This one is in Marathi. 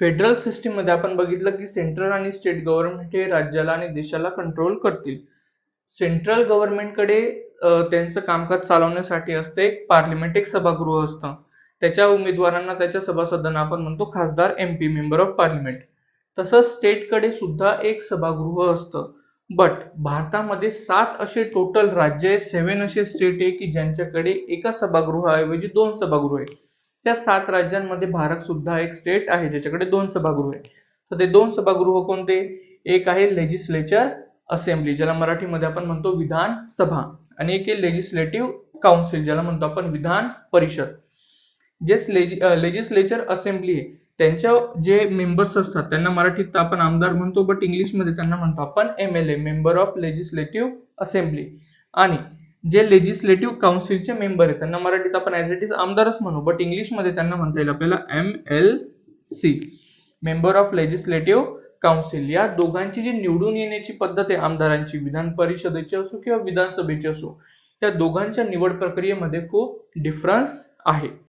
फेडरल सिस्टीममध्ये आपण बघितलं की सेंट्रल आणि स्टेट गव्हर्नमेंट हे राज्याला आणि देशाला कंट्रोल करतील. सेंट्रल गव्हर्नमेंटकडे त्यांचं कामकाज चालवण्यासाठी असते एक पार्लिमेंट एक सभागृह असतं. त्याच्या उमेदवारांना त्याच्या सभासदांना आपण म्हणतो खासदार M P member of parliament तसंच स्टेटकडे सुद्धा एक सभागृह असतं. बट भारतामध्ये सात असे टोटल राज्य आहे सेव्हन असे स्टेट आहे की ज्यांच्याकडे एका सभागृहाऐवजी दोन सभागृह आहे त्या सात राज्यांमध्ये भारत सुद्धा एक स्टेट आहे ज्याच्याकडे दोन सभागृह आहे तर ते दोन सभागृह कोणते? एक आहे लेजिस्लेचर असेंब्ली ज्याला मराठीमध्ये आपण म्हणतो विधान सभा. आणि एक आहे लेजिस्लेटिव्ह काउन्सिल ज्याला म्हणतो आपण विधान परिषद. जे लेजिस्लेचर असेंब्ली आहे त्यांच्या जे मेंबर्स असतात त्यांना मराठीत आपण आमदार म्हणतो बट इंग्लिशमध्ये त्यांना म्हणतो आपण M L A member of legislative assembly आणि जे लेजिस्लेटिव्ह काउन्सिलचे मेंबर आहेत त्यांना मराठीत आपण ॲज इट इज आमदारच म्हणू बट इंग्लिशमध्ये त्यांना म्हणता येईल आपल्याला M L C member of legislative council या दोघांची जी निवडून येण्याची पद्धत आहे आमदारांची विधान परिषदेची असो किंवा विधानसभेची असो त्या दोघांच्या निवड प्रक्रियेमध्ये खूप डिफरन्स आहे.